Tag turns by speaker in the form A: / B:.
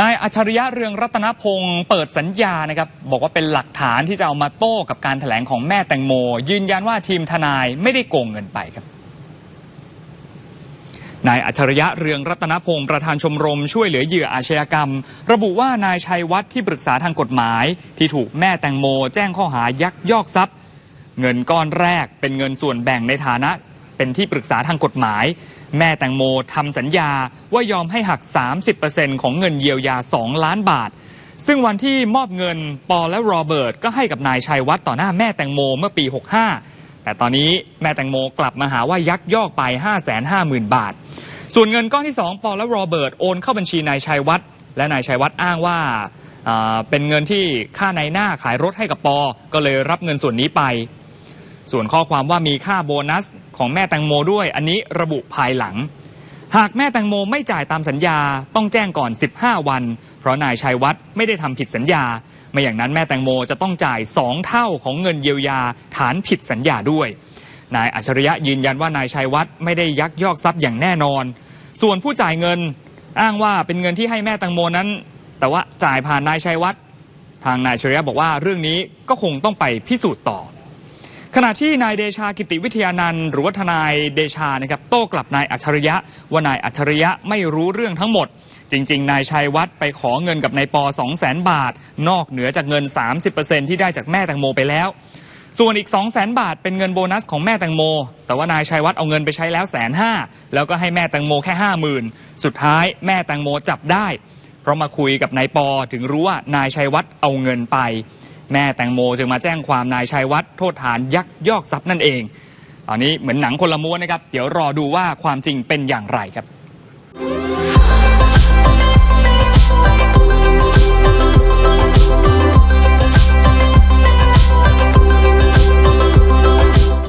A: นายอัจฉริยะเรืองรัตนพงศ์เปิดสัญญานะครับบอกว่าเป็นหลักฐานที่จะเอามาโต้กับการถแถลงของแม่แตงโม ยืนยันว่าทีมทนายไม่ได้โกงเงินไปครับนายอัจฉริยะเรืองรัตนพงศ์ประธานชมรมช่วยเหลือเหยื่ออาชญากรรม ระบุว่านายชัยวัฒน์ที่ปรึกษาทางกฎหมาย ที่ถูกแม่แตงโม แจ้งข้อหายักยอกทรัพย์ เงินก้อนแรกเป็นเงินส่วนแบ่งในฐานะ เป็นที่ปรึกษาทางกฎหมาย แม่แตงโมทำสัญญาว่ายอมให้หัก 30%ของเงินเยียวยา 2 ล้านบาท ซึ่งวันที่มอบเงินปอและโรเบิร์ตก็ให้กับนายชัยวัฒน์ต่อหน้าแม่แตงโมเมื่อปี 65 แต่ตอนนี้แม่แตงโมกลับมาหาว่ายักยอกไป 550,000 บาท ส่วนเงินก้อนที่ 2 ปอและโรเบิร์ตโอนเข้าบัญชีนายชัยวัฒน์และนายชัยวัฒน์อ้างว่าเป็นเงินที่ค่าในหน้าขายรถให้กับปอ ก็เลยรับเงินส่วนนี้ไป ส่วนข้อความว่ามีค่าโบนัสของแม่แตงโมด้วย อันนี้ระบุภายหลัง หากแม่แตงโมไม่จ่ายตามสัญญาต้องแจ้งก่อน 15 วัน เพราะนายชัยวัฒน์ไม่ได้ทำผิดสัญญา ไม่อย่างนั้นแม่แตงโมจะต้องจ่าย 2 เท่าของเงินเยียวยาฐานผิดสัญญาด้วย นายอัจฉริยะยืนยันว่านายชัยวัฒน์ไม่ได้ยักยอกทรัพย์อย่างแน่นอน ส่วนผู้จ่ายเงินอ้างว่าเป็นเงินที่ให้แม่แตงโมนั้น แต่ว่าจ่ายผ่านนายชัยวัฒน์ทางนายอัจฉริยะบอกว่าเรื่องนี้ก็คงต้องไปพิสูจน์ต่อ ขณะที่นายเดชากิติวิทยานันท์หรือว่าทนายเดชานะครับโต้กลับนายอัจฉริยะ ว่านายอัจฉริยะไม่รู้เรื่องทั้งหมด จริง ๆ นายชัยวัฒน์ไปขอเงินกับนายปอ2 0 0 0 0 0 บาท นอกเหนือจากเงิน 30%ที่ได้จากแม่แตงโมไปแล้ว ส่วนอีก 2 0 0 0 0 0 บาทเป็นเงินโบนัสของแม่แตงโม แต่ว่านายชัยวัฒน์เอาเงินไปใช้แล้วแสนห้าแล้วก็ให้แม่แตงโมแค่ห้าหมื่นสุดท้ายแม่แตงโมจับได้ เพราะมาคุยกับนายปอถึงรู้ว่านายชัยวัฒน์เอาเงินไป แม่แตงโมจึงมาแจ้งความนายชัยวัฒน์โทษฐานยักยอกทรัพย์นั่นเอง ตอนนี้เหมือนหนังคนละม้วนนะครับ เดี๋ยวรอดูว่าความจริงเป็นอย่างไรครับ